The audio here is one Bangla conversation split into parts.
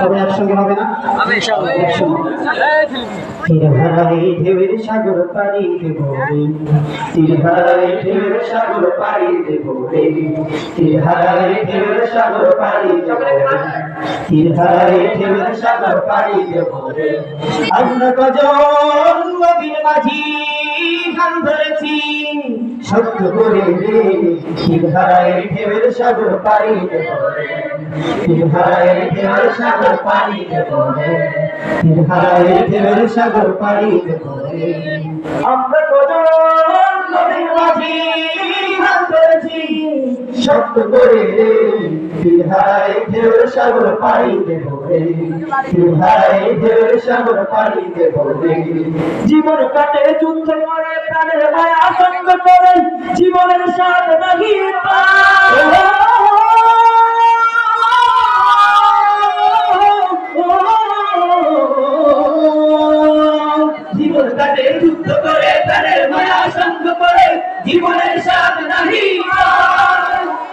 সবাই একসঙ্গে হবে না তীরহারাই ঢেউয়ের সাগর পাড়ি দেব রে তীরহারাই ঢেউয়ের সাগর পাড়ি দেব রে আমরা কজন মাঝি গান ধরেছি। সত্য করে রে তীরহারাই ঢেবের সাগর পারি দেব ঢেবের সাগর পারি দেব ঢেবের সাগর পারি আমরা সত্য করে রে বিহাই সাগর পাড়ি দেব রে বিহাই ঢেউয়ের সাগর পাড়ি দেব রে জীবন কাটে, যুদ্ধ করে, প্রাণের মায়া সঙ্গ করে। জীবনের স্বাদ নাহি জীবন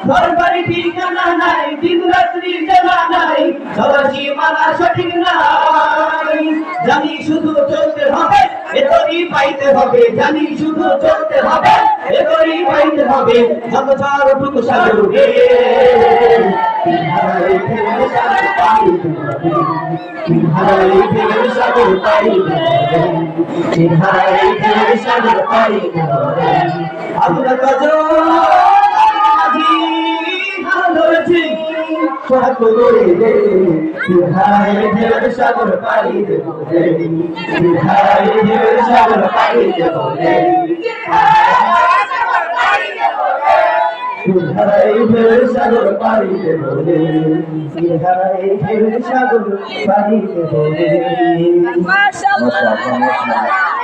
ঘর বাড়ি ঠিকানা নাই, দিন রাত্রি জানা নাই সীমানা সঠিক নাই। জানি শুধু চলতে হবে, এতই পাইতে হবে। জানি শুধু চলতে হবে, এতই পাইতে হবে। যত চার টুকু সাগরে হারাই সাগর পাড়ি দেব সাগর পাড়ি দেব সাগর পাড়ি সাগর পাড়ি দেব মাশাআল্লাহ